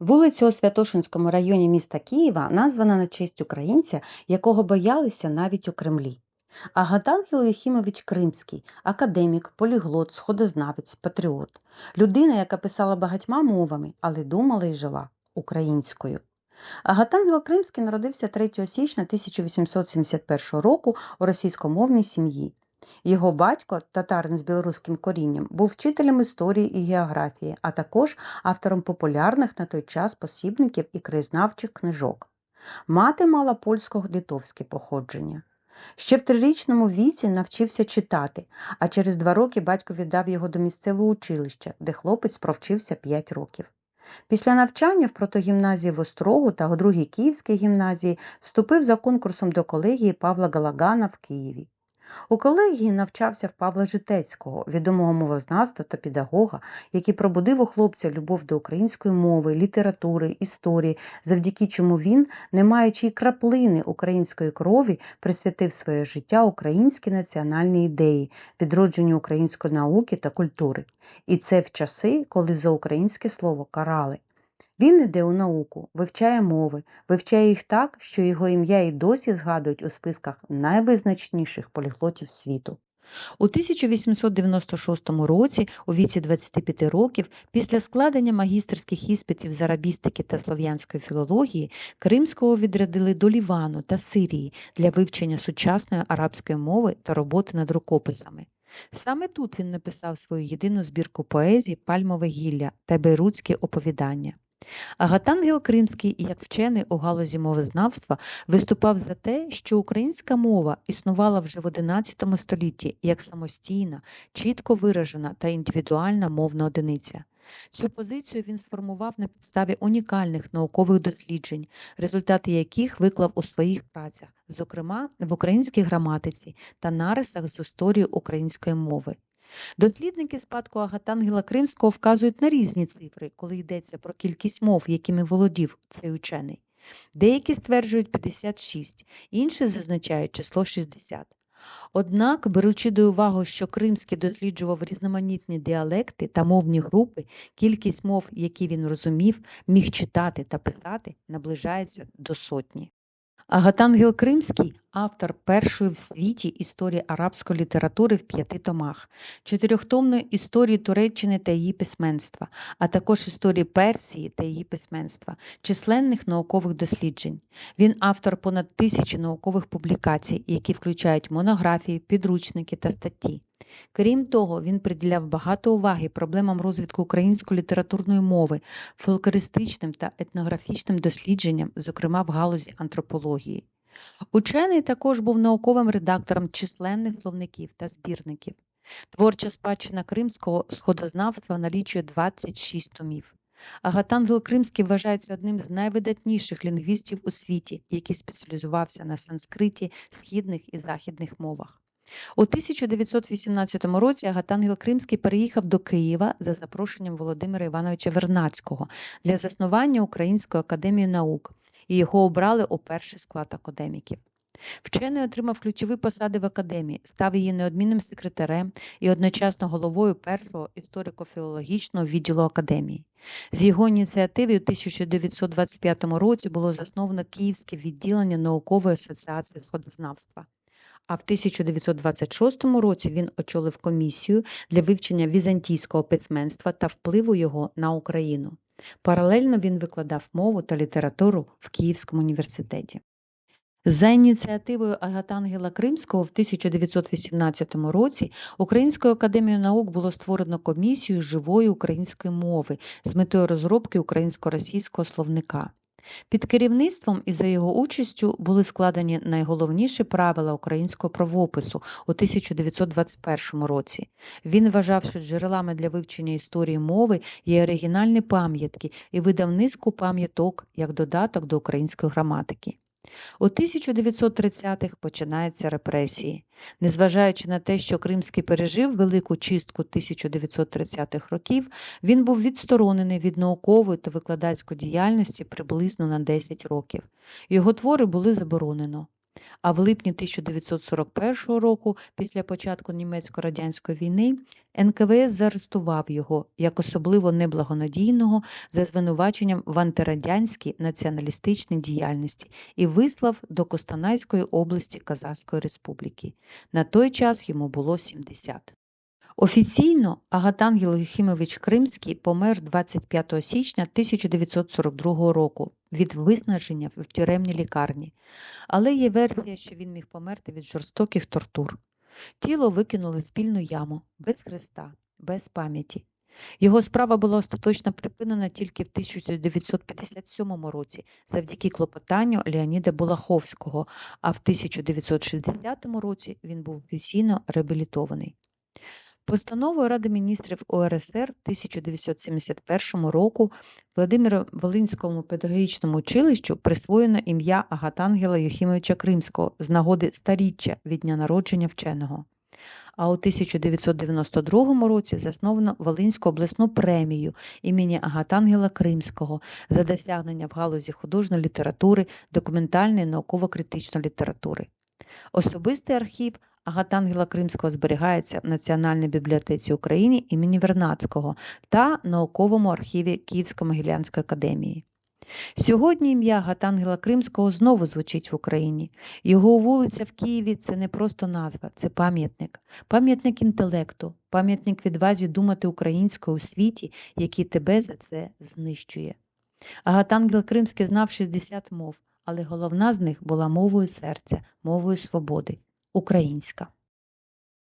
Вулиця у Святошинському районі міста Києва названа на честь українця, якого боялися навіть у Кремлі. Агатангел Єхімович Кримський академік, поліглот, сходознавець, патріот, людина, яка писала багатьма мовами, але думала і жила українською. Агатангел Кримський народився 3 січня 1871 року у російськомовній сім'ї. Його батько, татарин з білоруським корінням, був вчителем історії і географії, а також автором популярних на той час посібників і краєзнавчих книжок. Мати мала польсько-литовське походження. Ще в трирічному віці навчився читати, а через два роки батько віддав його до місцевого училища, де хлопець провчився 5 років. Після навчання в протогімназії в Острогу та у другій Київській гімназії вступив за конкурсом до колегії Павла Галагана в Києві. У колегії навчався в Павла Житецького, відомого мовознавства та педагога, який пробудив у хлопця любов до української мови, літератури, історії, завдяки чому він, не маючи й краплини української крові, присвятив своє життя українській національній ідеї, відродженню української науки та культури. І це в часи, коли за українське слово карали. Він іде у науку, вивчає мови, вивчає їх так, що його ім'я і досі згадують у списках найвизначніших поліглотів світу. У 1896 році, у віці 25 років, після складення магістерських іспитів з арабістики та слов'янської філології, Кримського відрядили до Лівану та Сирії для вивчення сучасної арабської мови та роботи над рукописами. Саме тут він написав свою єдину збірку поезії Пальмове гілля та Бейрутські оповідання. Агатангел Кримський, як вчений у галузі мовознавства, виступав за те, що українська мова існувала вже в XI столітті як самостійна, чітко виражена та індивідуальна мовна одиниця. Цю позицію він сформував на підставі унікальних наукових досліджень, результати яких виклав у своїх працях, зокрема в українській граматиці та нарисах з історії української мови. Дослідники спадку Агатангела Кримського вказують на різні цифри, коли йдеться про кількість мов, якими володів цей учений. Деякі стверджують 56, інші зазначають число 60. Однак, беручи до уваги, що Кримський досліджував різноманітні діалекти та мовні групи, кількість мов, які він розумів, міг читати та писати, наближається до сотні. Агатангел Кримський автор першої в світі історії арабської літератури в п'яти томах, чотирьохтомної історії Туреччини та її письменства, а також історії Персії та її письменства, численних наукових досліджень. Він автор понад тисячі наукових публікацій, які включають монографії, підручники та статті. Крім того, він приділяв багато уваги проблемам розвитку української літературної мови, фольклористичним та етнографічним дослідженням, зокрема в галузі антропології. Учений також був науковим редактором численних словників та збірників. Творча спадщина кримського сходознавства налічує 26 томів. Агатангел Кримський вважається одним з найвидатніших лінгвістів у світі, який спеціалізувався на санскриті, східних і західних мовах. У 1918 році Агатангел Кримський переїхав до Києва за запрошенням Володимира Івановича Вернацького для заснування Української академії наук, і його обрали у перший склад академіків. Вчений отримав ключові посади в академії, став її неодмінним секретарем і одночасно головою першого історико-філологічного відділу академії. З його ініціативи у 1925 році було засновано Київське відділення наукової асоціації сходознавства. А в 1926 році він очолив комісію для вивчення візантійського письменства та впливу його на Україну. Паралельно він викладав мову та літературу в Київському університеті. За ініціативою Агатангела Кримського в 1918 році Українською академією наук було створено комісію живої української мови з метою розробки українсько-російського словника. Під керівництвом і за його участю були складені найголовніші правила українського правопису у 1921 році. Він вважав, що джерелами для вивчення історії мови є оригінальні пам'ятки і видав низку пам'яток як додаток до української граматики. У 1930-х починаються репресії. Незважаючи на те, що Кримський пережив велику чистку 1930-х років, він був відсторонений від наукової та викладацької діяльності приблизно на 10 років. Його твори були заборонено. А в липні 1941 року, після початку німецько-радянської війни, НКВС заарештував його як особливо неблагонадійного за звинуваченням в антирадянській націоналістичній діяльності і вислав до Костанайської області Казахської Республіки. На той час йому було 70. Офіційно Агатангел Єхімович Кримський помер 25 січня 1942 року від виснаження в тюремній лікарні, але є версія, що він міг померти від жорстоких тортур. Тіло викинули в спільну яму, без хреста, без пам'яті. Його справа була остаточно припинена тільки в 1957 році завдяки клопотанню Леоніда Булаховського, а в 1960 році він був офіційно реабілітований. Постановою Ради міністрів УРСР 1971 року Владимиру Волинському педагогічному училищу присвоєно ім'я Агатангела Юхімовича Кримського з нагоди старіччя від дня народження вченого. А у 1992 році засновано Волинську обласну премію імені Агатангела Кримського за досягнення в галузі художньої літератури, документальної науково-критичної літератури. Особистий архів Агатангела Кримського зберігається в Національній бібліотеці України імені Вернадського та науковому архіві Київсько-Могилянської академії. Сьогодні ім'я Агатангела Кримського знову звучить в Україні. Його вулиця в Києві це не просто назва, це пам'ятник, пам'ятник інтелекту, пам'ятник відвазі думати українською у світі, який тебе за це знищує. Агатангел Кримський знав 60 мов, але головна з них була мовою серця, мовою свободи українська.